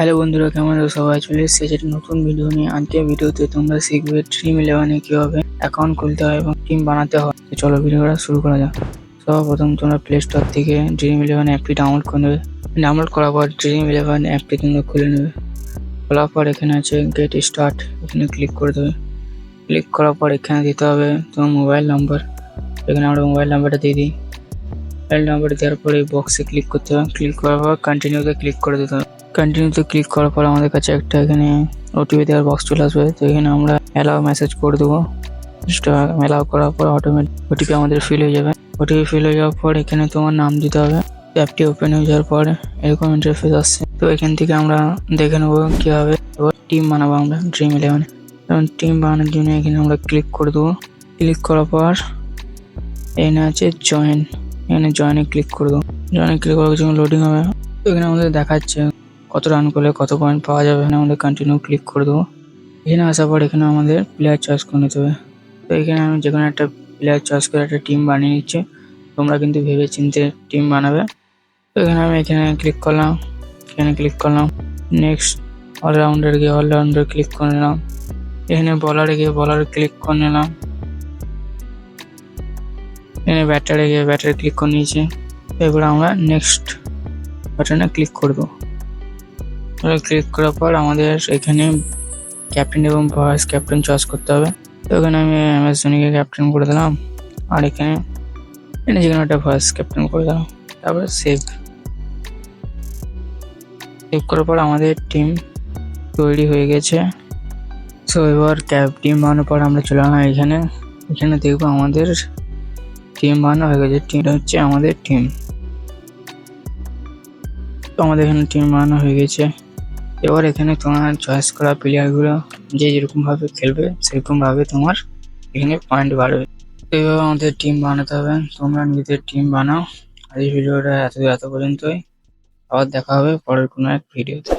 Hello বন্ধুরা, কেমন আছো? সবাই চলে এসেছে যেটা নতুন ভিডিও নিয়ে। আজকে ভিডিওতে তোমরা শিখবে ড্রিম ইলেভেনে কীভাবে অ্যাকাউন্ট খুলতে হয় এবং টিম বানাতে হয়। তো চলো ভিডিওটা শুরু করা যাক। সর্বপ্রথম তোমরা প্লে স্টোর থেকে ড্রিম ইলেভেন অ্যাপটি ডাউনলোড করে নেবে। ডাউনলোড করার পর ড্রিম ইলেভেন অ্যাপটি তোমরা খুলে নেবে। খোলার পর এখানে আছে গেট স্টার্ট এখানে ক্লিক করে দেবে। ক্লিক করার পর এখানে দিতে হবে তোমার মোবাইল নাম্বার এখানে আমরা মোবাইল নাম্বারটা দিয়ে দিই। মোবাইল নাম্বার দেওয়ার পরে বক্সে ক্লিক করতে হবে। ক্লিক করার পর কন্টিনিউতে ক্লিক করে দিতে হবে। কন্টিনিউতে ক্লিক করার পর আমাদের কাছে একটা এখানে ওটিপি দেওয়ার বক্স চলে আসবে। তো এখানে আমরা অ্যালাও মেসেজ করে দেবো। অ্যালাও করার পর অটোমেটিক ওটিপি আমাদের ফিল হয়ে যাবে। ওটিপি ফিল হয়ে যাওয়ার পর এখানে তোমার নাম দিতে হবে। অ্যাপটি ওপেন হয়ে যাওয়ার পর এরকম ইন্টারফেস আসছে। তো এখান থেকে আমরা দেখে নেব কীভাবে এবার টিম বানাবো আমরা ড্রিম ইলেভেনে যেমন টিম বানানোর জন্য এখানে আমরা ক্লিক করে দেবো। ক্লিক করার পর এখানে আছে জয়েন এখানে জয়েনে ক্লিক করে দেবো। জয়েনে ক্লিক করার জন্য লোডিং হবে। তো এখানে আমাদের দেখাচ্ছে কত রান করলে কত পয়েন্ট পাওয়া যাবে এখানে আমাদের কন্টিনিউ ক্লিক করে দেবো। এখানে আসার পর এখানে আমাদের প্লেয়ার চয়েস করে নিতে হবে। তো এখানে আমি যে কোনো একটা প্লেয়ার চয়েস করে একটা টিম বানিয়ে নিচ্ছি। তোমরা কিন্তু ভেবে চিনতে টিম বানাবে। তো এখানে আমি এখানে ক্লিক করলাম, এখানে ক্লিক করলাম। নেক্সট অলরাউন্ডার গিয়ে অলরাউন্ডার ক্লিক করে নিলাম। এখানে বলারে গিয়ে বলার ক্লিক করে নিলাম। এখানে ব্যাটারে গিয়ে ব্যাটারে ক্লিক করে নিয়েছি। এবার আমরা নেক্সট বাটনে ক্লিক করব ক্লিক করার পর আমাদের এখানে ক্যাপ্টেন এবং ভয়েস ক্যাপ্টেন চয়েস করতে হবে। তো এখানে আমি ধোনিকে ক্যাপ্টেন করে দিলাম। আর এখানে এখানে যেখানে একটা ভয়েস ক্যাপ্টেন করে দিলাম। তারপরে সেভ সেভ করার পর আমাদের টিম তৈরি হয়ে গেছে। সো এবার ক্যাপ টিম বানানোর পর আমরা চলে এলাম এখানে। এখানে দেখব আমাদের টিম বানানো হয়ে গেছে। টিমটা হচ্ছে আমাদের টিম তো আমাদের এখানে টিম বানানো হয়ে গেছে। এবার এখানে তোমার চয়েস করা প্লেয়ারগুলো যে যেরকমভাবে খেলবে সেরকমভাবে তোমার এখানে পয়েন্ট বাড়বে। তো এইভাবে আমাদের টিম বানাতে হবে। তোমরা নিজেদের টিম বানাও। আর এই ভিডিওটা এত এত পর্যন্তই। আবার দেখা হবে পরের কোনো এক ভিডিওতে